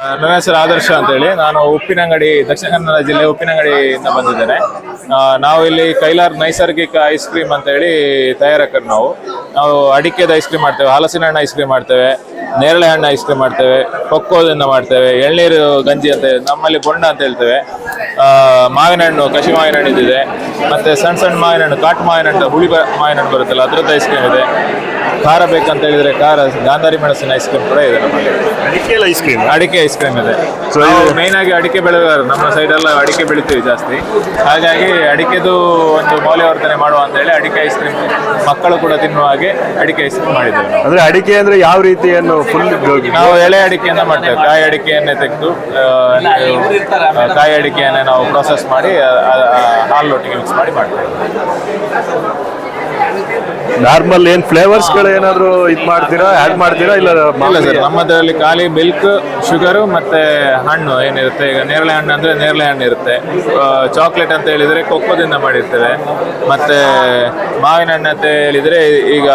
ನನ್ನ ಹೆಸರು ಆದರ್ಶ ಅಂತೇಳಿ. ನಾನು ಉಪ್ಪಿನಂಗಡಿ, ದಕ್ಷಿಣ ಕನ್ನಡ ಜಿಲ್ಲೆ ಉಪ್ಪಿನಂಗಡಿಯಿಂದ ಬಂದಿದ್ದೇನೆ. ನಾವು ಇಲ್ಲಿ ಕೈಲಾರ್ ನೈಸರ್ಗಿಕ ಐಸ್ ಕ್ರೀಮ್ ಅಂತೇಳಿ ತಯಾರಕರು ನಾವು. ನಾವು ಅಡಿಕೆದ ಐಸ್ ಕ್ರೀಮ್ ಮಾಡ್ತೇವೆ ಹಲಸಿನ ಹಣ್ಣು ಐಸ್ ಕ್ರೀಮ್ ಮಾಡ್ತೇವೆ ನೇರಳೆ ಹಣ್ಣು ಐಸ್ ಕ್ರೀಮ್ ಮಾಡ್ತೇವೆ, ಕೊಕ್ಕೋದಿಂದ ಮಾಡ್ತೇವೆ, ಎಳ್ನೀರು ಗಂಜಿ ಅಂತ ಹೇಳಿ- ನಮ್ಮಲ್ಲಿ ಬೊಂಡ ಅಂತ ಹೇಳ್ತೇವೆ. ಮಾವಿನ ಹಣ್ಣು ಕಸಿ ಮಾವಿನ ಹಣ್ಣು ಇದಿದೆ ಮತ್ತೆ ಸಣ್ಣ ಸಣ್ಣ ಮಾವಿನ ಹಣ್ಣು ಕಾಟು ಮಾವಿನ ಹುಳಿ ಮಾವಿನ ಹಣ್ಣು ಬರುತ್ತಲ್ಲ, ಅದ್ರದ್ದು ಐಸ್ ಕ್ರೀಮ್ ಇದೆ. ಖಾರ ಬೇಕಂತ ಹೇಳಿದ್ರೆ ಖಾರ ಗಾಂಧಾರಿ ಮೆಣಸಿನ ಐಸ್ ಕ್ರೀಮ್ ಕೂಡ ಇದೆ ನಮ್ಮಲ್ಲಿ. ಅಡಿಕೆಲ್ಲ ಐಸ್ ಕ್ರೀಮ್ ಅಡಿಕೆ ಐಸ್ ಕ್ರೀಮ್ ಇದೆ. ಸೊ ಮೇನ್ ಆಗಿ ಅಡಿಕೆ ಬೆಳೆಗಾರರು ನಮ್ಮ ಸೈಡ್ ಎಲ್ಲ ಅಡಿಕೆ ಬೆಳಿತೀವಿ ಜಾಸ್ತಿ. ಹಾಗಾಗಿ ಅಡಿಕೆದು ಒಂದು ಮೌಲ್ಯವರ್ಧನೆ ಮಾಡುವ ಅಂತ ಹೇಳಿ ಅಡಿಕೆ ಐಸ್ ಕ್ರೀಮ್ ಮಕ್ಕಳು ಕೂಡ ತಿನ್ನುವ ಹಾಗೆ ಅಡಿಕೆ ಐಸ್ ಕ್ರೀಮ್ ಮಾಡಿದ್ದೇವೆ. ಅಂದ್ರೆ ಅಡಿಕೆ ಅಂದ್ರೆ ಯಾವ ರೀತಿಯನ್ನು ಫುಲ್ ನಾವು ಎಳೆ ಅಡಿಕೆಯನ್ನ ಮಾಡ್ತೇವೆ. ಕಾಯಿ ಅಡಿಕೆಯನ್ನೇ ತೆಗೆದು ಕಾಯಿ ಅಡಿಕೆಯನ್ನೇ ನಾವು ಪ್ರೊಸೆಸ್ ಮಾಡಿ ಹಾಲು ಹಾಲೊಟ್ಟಿಗೆ ಮಿಕ್ಸ್ ಮಾಡಿ ಮಾಡ್ತೇವೆ. ನಾರ್ಮಲ್ ಏನ್ ಫ್ಲೇವರ್ಸ್ಗಳು ಏನಾದ್ರು ಇದ್ ಮಾಡ್ತೀರಾ ಆಡ್ ಮಾಡ್ತೀರಾ ಇಲ್ಲ ಇಲ್ಲ ಸರ್ ನಮ್ಮದ್ರಲ್ಲಿ ಖಾಲಿ ಮಿಲ್ಕ್ ಶುಗರು ಮತ್ತೆ ಹಣ್ಣು ಏನಿರುತ್ತೆ ಈಗ ನೇರಳೆ ಹಣ್ಣು ಅಂದ್ರೆ ನೇರಳೆ ಹಣ್ಣು ಇರುತ್ತೆ. ಚಾಕ್ಲೇಟ್ ಅಂತ ಹೇಳಿದ್ರೆ ಕೊಕ್ಕೋದಿಂದ ಮಾಡಿರ್ತೇವೆ. ಮತ್ತೆ ಮಾವಿನ ಹಣ್ಣು ಅಂತ ಹೇಳಿದ್ರೆ ಈಗ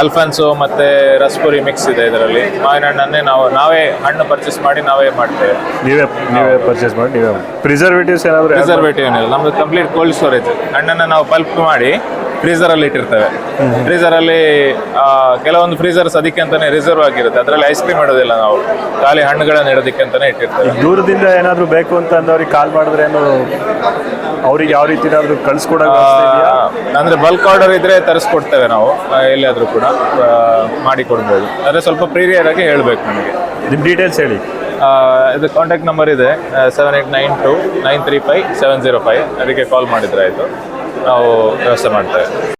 ಅಲ್ಫನ್ಸು ಮತ್ತೆ ರಸ್ಪುರಿ ಮಿಕ್ಸ್ ಇದೆ ಇದರಲ್ಲಿ. ಮಾವಿನ ಹಣ್ಣನ್ನೇ ನಾವು ನಾವೇ ಹಣ್ಣು ಪರ್ಚೇಸ್ ಮಾಡಿ ನಾವೇ ಮಾಡ್ತೇವೆ. ನೀವೇ ನೀವೇ ಪರ್ಚೇಸ್ ಮಾಡಿ ನೀವೇ. ಪ್ರಿಸರ್ವೇಟಿವ್ಸ್ ಏನಾದ್ರು ಪ್ರಿಸರ್ವೇಟಿವ್ ಏನಿಲ್ಲ ನಮ್ದು ಕಂಪ್ಲೀಟ್ ಕೋಲ್ಡ್ ಸ್ಟೋರೇಜ್ ಹಣ್ಣನ್ನು ನಾವು ಪಲ್ಪ್ ಮಾಡಿ ಫ್ರೀಸರ್ ಅಲ್ಲಿ ಇಟ್ಟಿರ್ತೇವೆ. ಫ್ರೀಸರ್ ಅಲ್ಲಿ ಆ, ಕೆಲವೊಂದು ಫ್ರೀಸರ್ಸ್ ಅದಕ್ಕೆ ಅಂತಾನೆ ರಿಸರ್ವ್ ಆಗಿರುತ್ತೆ. ಅದರಲ್ಲಿ ಐಸ್ ಕ್ರೀಮ್ ಇಡೋದಿಲ್ಲ ನಾವು. ಖಾಲಿ ಹಣ್ಣುಗಳನ್ನ ಇಡೋದಕ್ಕೆ ಅಂತಾನೆ ಇಟ್ಟಿರ್ತೇವೆ. ದೂರದಿಂದ ಏನಾದರೂ ಬೇಕು ಅಂತ ಅಂದವ್ರಿಗೆ ಕಾಲ್ ಮಾಡಿದ್ರೆ ಏನು ಅವ್ರಿಗೆ ಯಾವ ರೀತಿ ಏನಾದರೂ ಕಳಿಸ್ಕೊಡ ಅಂದರೆ ಬಲ್ಕ್ ಆರ್ಡರ್ ಇದ್ರೆ ತರಿಸ್ಕೊಡ್ತೇವೆ ನಾವು. ಎಲ್ಲಿಯಾದರೂ ಕೂಡ ಮಾಡಿ ಕೊಡ್ಬೋದು. ಅಂದ್ರೆ ಸ್ವಲ್ಪ ಪ್ರೀರಿಯರ್ ಆಗಿ ಹೇಳ್ಬೇಕು ನಮಗೆ. ನಿಮ್ಮ ಡೀಟೇಲ್ಸ್ ಹೇಳಿ. ಇದು ಕಾಂಟ್ಯಾಕ್ಟ್ ನಂಬರ್ ಇದೆ seven eight nine two nine three five seven zero five ಅದಕ್ಕೆ ಕಾಲ್ ಮಾಡಿದ್ರೆ ಆಯಿತು. ನಾವು ವ್ಯವಸ್ಥೆ ಮಾಡ್ತೇವೆ.